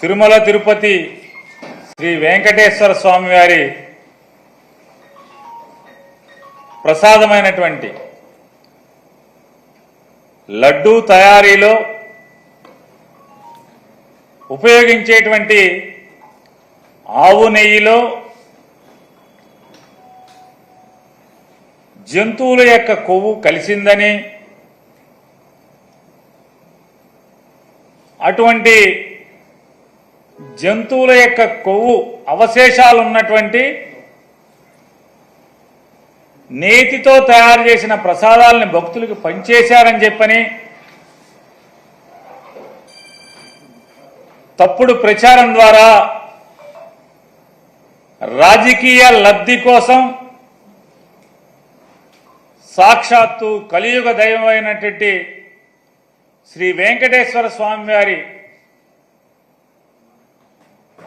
తిరుమల తిరుపతి శ్రీ వెంకటేశ్వర స్వామి వారి ప్రసాదమైనటువంటి లడ్డూ తయారీలో ఉపయోగించేటువంటి ఆవు నెయ్యిలో జంతువుల యొక్క కొవ్వు కలిసిందని అటువంటి జంతువుల యొక్క కొవ్వు అవశేషాలు ఉన్నటువంటి నేతితో తయారు చేసిన ప్రసాదాలని భక్తులకు పనిచేశారని చెప్పని తప్పుడు ప్రచారం ద్వారా రాజకీయ లబ్ధి కోసం సాక్షాత్తు కలియుగ దైవమైనటువంటి శ్రీ వెంకటేశ్వర స్వామి వారి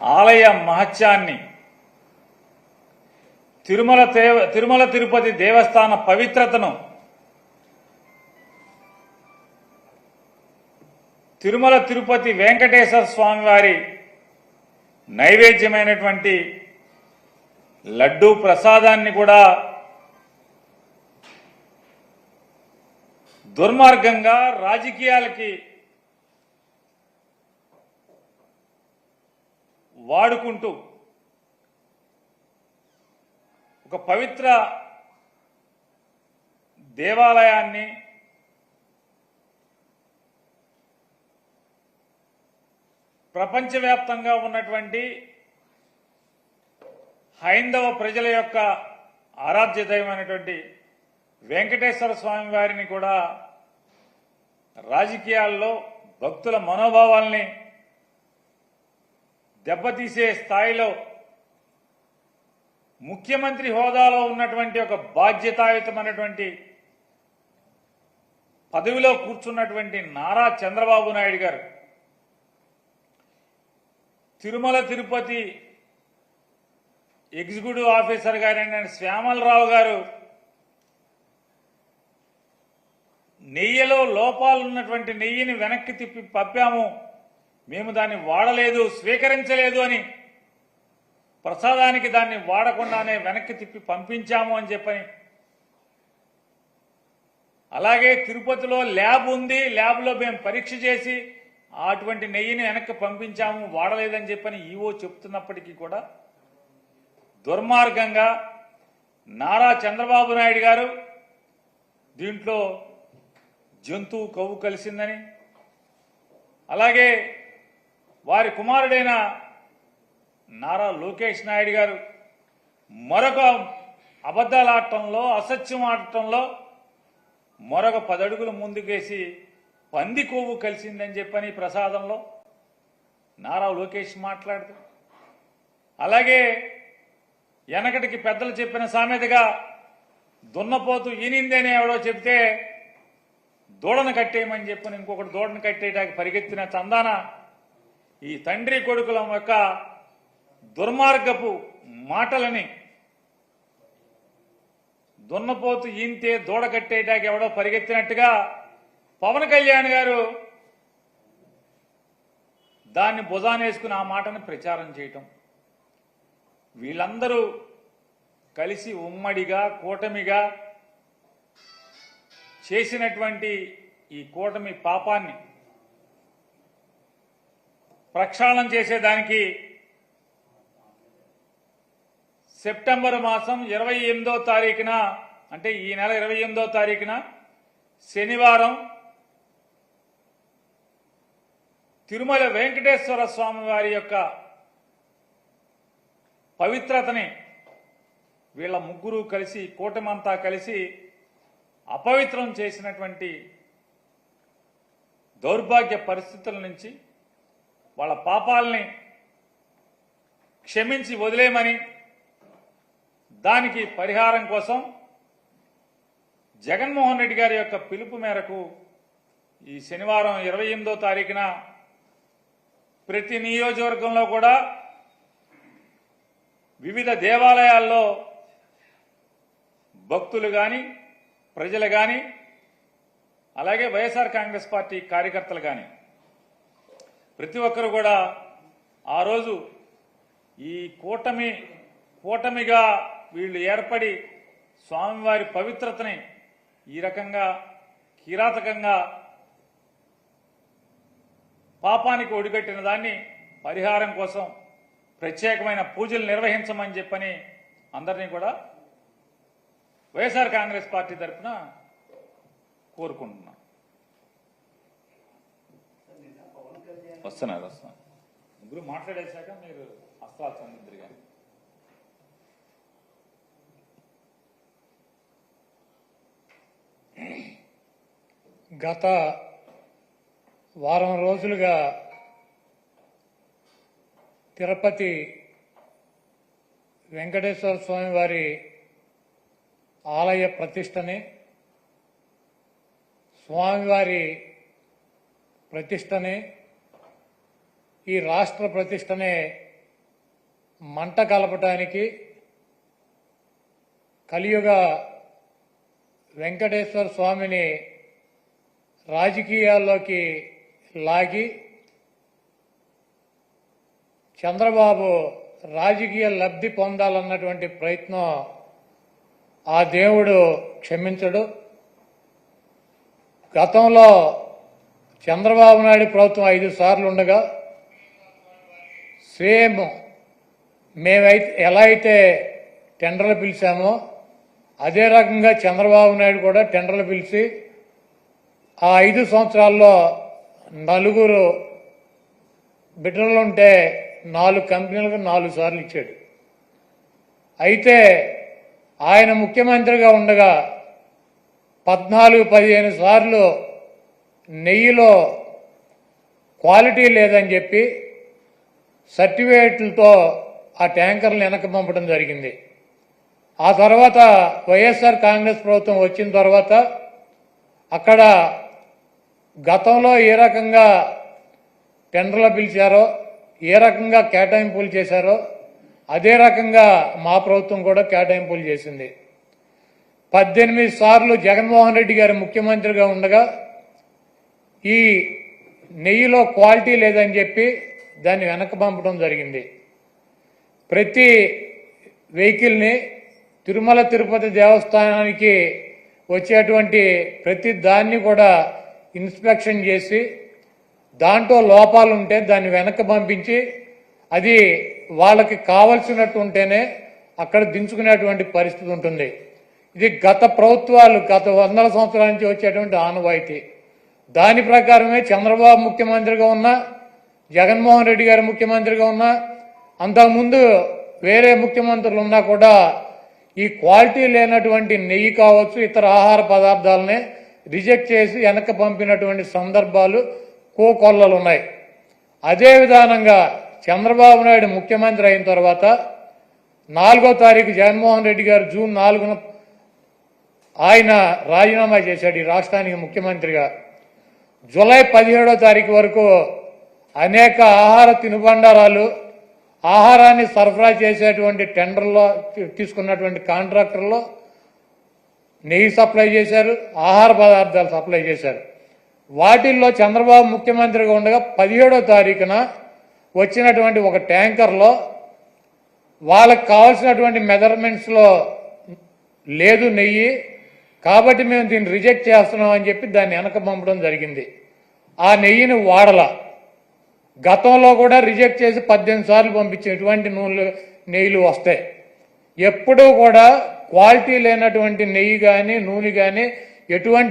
ఆలయ మహత్యాన్ని. తిరుమల దేవ- తిరుమల తిరుపతి దేవస్థాన పవిత్రతను. తిరుమల తిరుపతి వెంకటేశ్వర స్వామి వారి నైవేద్యమైనటువంటి లడ్డూ ప్రసాదాన్ని కూడా దుర్మార్గంగా రాజకీయాలకి వాడుకుంటూ ఒక పవిత్ర దేవాలయాన్ని ప్రపంచవ్యాప్తంగా ఉన్నటువంటి హైందవ ప్రజల యొక్క ఆరాధ్య దైవమైనటువంటి వెంకటేశ్వర స్వామి వారిని కూడా రాజకీయాల్లో భక్తుల మనోభావాల్ని దెబ్బతీసే స్థాయిలో ముఖ్యమంత్రి హోదాలో ఉన్నటువంటి ఒక బాధ్యతాయుతమైనటువంటి పదవిలో కూర్చున్నటువంటి నారా చంద్రబాబు నాయుడు గారు తిరుమల తిరుపతి ఎగ్జిక్యూటివ్ ఆఫీసర్ గారైన శ్యామలరావు గారు నెయ్యిలో లోపాలు ఉన్నటువంటి నెయ్యిని వెనక్కి తిప్పి పంపాము. మేము దాన్ని వాడలేదు స్వీకరించలేదు అని ప్రసాదానికి దాన్ని వాడకుండానే వెనక్కి తిప్పి పంపించాము అని చెప్పని. అలాగే తిరుపతిలో ల్యాబ్ ఉంది ల్యాబ్లో మేము పరీక్ష చేసి అటువంటి నెయ్యిని వెనక్కి పంపించాము వాడలేదని చెప్పని ఈవో చెప్తున్నప్పటికీ కూడా దుర్మార్గంగా నారా చంద్రబాబు నాయుడు గారు దీంట్లో జంతువు కొవ్వు కలిసిందని అలాగే వారి కుమారుడైన నారా లోకేష్ నాయుడు గారు మరొక అబద్ధాలు ఆడటంలో అసత్యం ఆడటంలో మరొక పదడుగులు ముందుకేసి పంది కొవ్వు కలిసిందని చెప్పని ప్రసాదంలో నారా లోకేష్ మాట్లాడుతూ అలాగే వెనకటికి పెద్దలు చెప్పిన సామెతగా దున్నపోతూ ఈనిందేనే ఎవడో చెప్తే దూడను కట్టేయమని చెప్పని ఇంకొకటి దూడను కట్టేయడానికి పరిగెత్తిన చందాన ఈ తండ్రి కొడుకుల యొక్క దుర్మార్గపు మాటలని దున్నపోతు ఈంతే దూడ కట్టేయడానికి ఎవడో పరిగెత్తినట్టుగా పవన్ కళ్యాణ్ గారు దాన్ని భుజానేసుకుని ఆ మాటను ప్రచారం చేయటం. వీళ్ళందరూ కలిసి ఉమ్మడిగా కూటమిగా చేసినటువంటి ఈ కూటమి పాపాన్ని ప్రక్షాళన చేసేదానికి సెప్టెంబర్ మాసం ఇరవై ఎనిమిదో తారీఖున అంటే ఈ నెల ఇరవై ఎనిమిదో తారీఖున శనివారం తిరుమల వెంకటేశ్వర స్వామి వారి యొక్క పవిత్రతని వీళ్ళ ముగ్గురు కలిసి కూటమంతా కలిసి అపవిత్రం చేసినటువంటి దౌర్భాగ్య పరిస్థితుల నుంచి వాళ్ళ పాపాలని క్షమించి వదిలేయమని దానికి పరిహారం కోసం జగన్మోహన్ రెడ్డి గారి యొక్క పిలుపు మేరకు ఈ శనివారం ఇరవై ఎనిమిదో తారీఖున ప్రతి నియోజకవర్గంలో కూడా వివిధ దేవాలయాల్లో భక్తులు కానీ ప్రజలు కానీ అలాగే వైఎస్ఆర్ కాంగ్రెస్ పార్టీ కార్యకర్తలు కానీ ప్రతి ఒక్కరు కూడా ఆ రోజు ఈ కూటమి కూటమిగా వీళ్ళు ఏర్పడి స్వామివారి పవిత్రతని ఈ రకంగా కిరాతకంగా పాపానికి ఒడిగట్టిన దాన్ని పరిహారం కోసం ప్రత్యేకమైన పూజలు నిర్వహించమని చెప్పని అందరినీ కూడా వైఎస్ఆర్ కాంగ్రెస్ పార్టీ తరఫున కోరుకుంటున్నాం. వస్తున్నారు వస్తున్నారు ముగ్గురు మాట్లాడేశాక మీరు అస్త్రాలు సందిద్దరు కానీ గత వారం రోజులుగా తిరుపతి వెంకటేశ్వర స్వామి వారి ఆలయ ప్రతిష్టని స్వామివారి ప్రతిష్టని ఈ రాష్ట్ర ప్రతిష్టని మంట కలపటానికి కలియుగ వెంకటేశ్వర స్వామిని రాజకీయాల్లోకి లాగి చంద్రబాబు రాజకీయ లబ్ధి పొందాలన్నటువంటి ప్రయత్నం ఆ దేవుడు క్షమించడు. గతంలో చంద్రబాబు నాయుడు ప్రభుత్వం ఐదు సార్లు ఉండగా సేమ్ మేమైతే ఎలా అయితే టెండర్లు పిలిచామో అదే రకంగా చంద్రబాబు నాయుడు కూడా టెండర్లు పిలిచి ఆ ఐదు సంవత్సరాల్లో నలుగురు బిడ్డలుంటే నాలుగు కంపెనీలకు నాలుగు సార్లు ఇచ్చాడు. అయితే ఆయన ముఖ్యమంత్రిగా ఉండగా పద్నాలుగు పదిహేను సార్లు నెయ్యిలో క్వాలిటీ లేదని చెప్పి సర్టిఫికేట్లతో ఆ ట్యాంకర్లు వెనక్కి పంపడం జరిగింది. ఆ తర్వాత వైఎస్ఆర్ కాంగ్రెస్ ప్రభుత్వం వచ్చిన తర్వాత అక్కడ గతంలో ఏ రకంగా టెండర్లు పిలిచారో ఏ రకంగా కేటాయింపులు చేశారో అదే రకంగా మా ప్రభుత్వం కూడా కేటాయింపులు చేసింది. పద్దెనిమిది సార్లు జగన్మోహన్ రెడ్డి గారు ముఖ్యమంత్రిగా ఉండగా ఈ నెయ్యిలో క్వాలిటీ లేదని చెప్పి దాన్ని వెనక్కి పంపడం జరిగింది. ప్రతి వెహికల్ని తిరుమల తిరుపతి దేవస్థానానికి వచ్చేటువంటి ప్రతి దాన్ని కూడా ఇన్స్పెక్షన్ చేసి దాంట్లో లోపాలు ఉంటే దాన్ని వెనక్కి పంపించి అది వాళ్ళకి కావలసినట్టు ఉంటేనే అక్కడ దించుకునేటువంటి పరిస్థితి ఉంటుంది. ఇది గత ప్రభుత్వాలు గత వందల సంవత్సరాల నుంచి వచ్చేటువంటి ఆనవాయితీ. దాని ప్రకారమే చంద్రబాబు ముఖ్యమంత్రిగా ఉన్నా జగన్మోహన్ రెడ్డి గారు ముఖ్యమంత్రిగా ఉన్నా అంతకుముందు వేరే ముఖ్యమంత్రులు ఉన్నా కూడా ఈ క్వాలిటీ లేనటువంటి నెయ్యి కావచ్చు ఇతర ఆహార పదార్థాలనే రిజెక్ట్ చేసి వెనక్కి పంపినటువంటి సందర్భాలు కోకొల్లలు ఉన్నాయి అదే విధానంగా చంద్రబాబు నాయుడు ముఖ్యమంత్రి అయిన తర్వాత నాలుగో తారీఖు జగన్మోహన్ రెడ్డి గారు జూన్ నాలుగున ఆయన రాజీనామా చేశాడు ఈ రాష్ట్రానికి ముఖ్యమంత్రిగా. జూలై పదిహేడో తారీఖు వరకు అనేక ఆహార తినుబండారాలు ఆహారాన్ని సరఫరా చేసేటువంటి టెండర్లో తీసుకున్నటువంటి కాంట్రాక్టర్లో నెయ్యి సప్లై చేశారు ఆహార పదార్థాలు సప్లై చేశారు. వాటిల్లో చంద్రబాబు ముఖ్యమంత్రిగా ఉండగా పదిహేడో తారీఖున వచ్చినటువంటి ఒక ట్యాంకర్లో వాళ్ళకు కావాల్సినటువంటి మెజర్మెంట్స్లో లేదు నెయ్యి కాబట్టి మేము దీన్ని రిజెక్ట్ చేస్తున్నాం అని చెప్పి దాన్ని వెనక పంపడం జరిగింది. ఆ నెయ్యిని వాడలా. గతంలో కూడా రిజెక్ట్ చేసి పద్దెనిమిది సార్లు పంపించినటువంటి నూనెలు నెయ్యిలు వస్తాయి ఎప్పుడూ కూడా క్వాలిటీ లేనటువంటి నెయ్యి కానీ నూనె కానీ ఎటువంటి